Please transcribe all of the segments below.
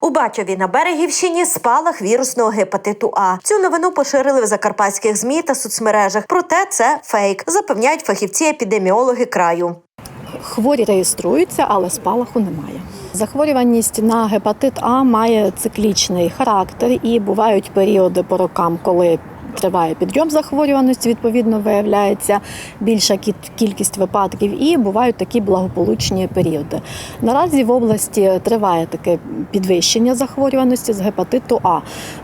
У Бачові на Берегівщині спалах вірусного гепатиту А. Цю новину поширили в закарпатських змі та соцмережах. Проте це фейк, запевняють фахівці епідеміологи краю. Хворі реєструються, але спалаху немає. Захворюваність на гепатит А має циклічний характер і бувають періоди по рокам, коли триває підйом захворюваності, відповідно виявляється більша кількість випадків, і бувають такі благополучні періоди. Наразі в області триває таке підвищення захворюваності з гепатиту А.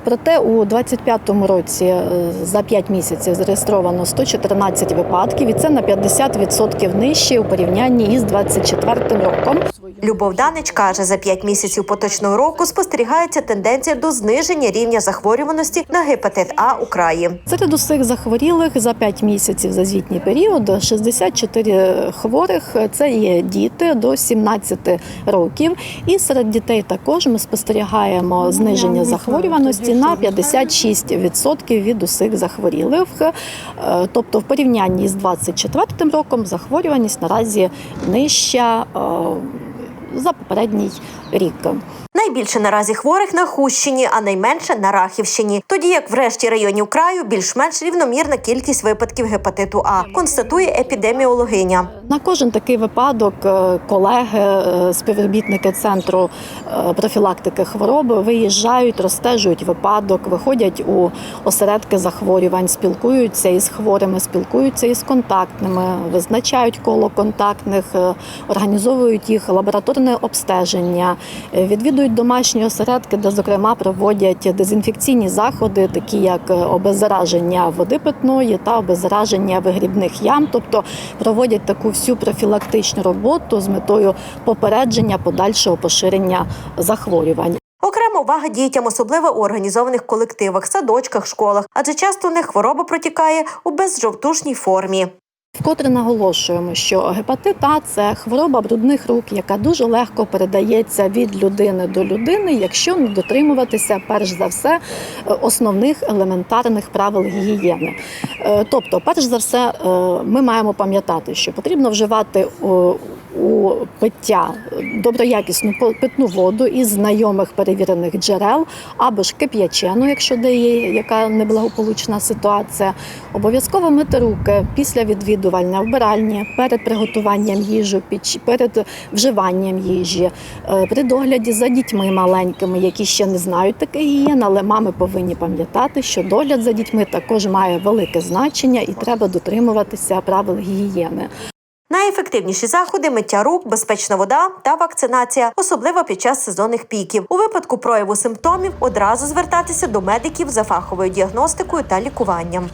Проте у 2025 році е, за 5 місяців зареєстровано 114 випадків, і це на 50% нижче у порівнянні із 2024 роком. Любов Данич каже, за 5 місяців поточного року спостерігається тенденція до зниження рівня захворюваності на гепатит А у краї. Серед усіх захворілих за 5 місяців за звітній період 64 хворих це є діти до 17 років. І серед дітей також ми спостерігаємо зниження захворюваності на 56% від усіх захворілих. Е, Тобто, в порівнянні з 24 роком захворюваність наразі нижча е, за попередній рік. Найбільше наразі хворих на Хущині, а найменше на Рахівщині. Тоді як в решті районів краю більш-менш рівномірна кількість випадків гепатиту А, констатує епідеміологиня. На кожен такий випадок е, колеги, е, співробітники центру е, профілактики хвороби виїжджають, розстежують випадок, виходять у осередки захворювань, спілкуються із хворими, спілкуються із контактними, визначають коло контактних, організовують їх лабораторне обстеження, відвідують домашні осередки, де зокрема проводять дезінфекційні заходи, такі як е, обеззараження води питної та обеззараження вигрібних ям, тобто проводять таку всю профілактичну роботу з метою попередження подальшого поширення захворювань. Окрема увага дітям, особливо у організованих колективах, садочках, школах, адже часто у них хвороба протікає у безжовтушній формі. Вкотре наголошуємо, що гепатит А – це хвороба брудних рук, яка дуже легко передається від людини до людини, якщо не дотримуватися перш за все основних елементарних правил гігієни. Е, Тобто, перш за все, е, ми маємо пам'ятати, що потрібно вживати у пиття доброякісну питну воду із знайомих перевірених джерел або ж кип'ячену, якщо де є яка неблагополучна ситуація. Обов'язково мити руки після відвідування вбиральні, перед приготуванням їжі, перед вживанням їжі, е, при догляді за дітьми маленькими, які ще не знають таке гігієн, але мами повинні пам'ятати, що догляд за дітьми також має велике значення і треба дотримуватися правил гігієни. Найефективніші заходи миття рук, безпечна вода та вакцинація, особливо під час сезонних піків. У випадку прояву симптомів одразу звертатися до медиків за фаховою діагностикою та лікуванням.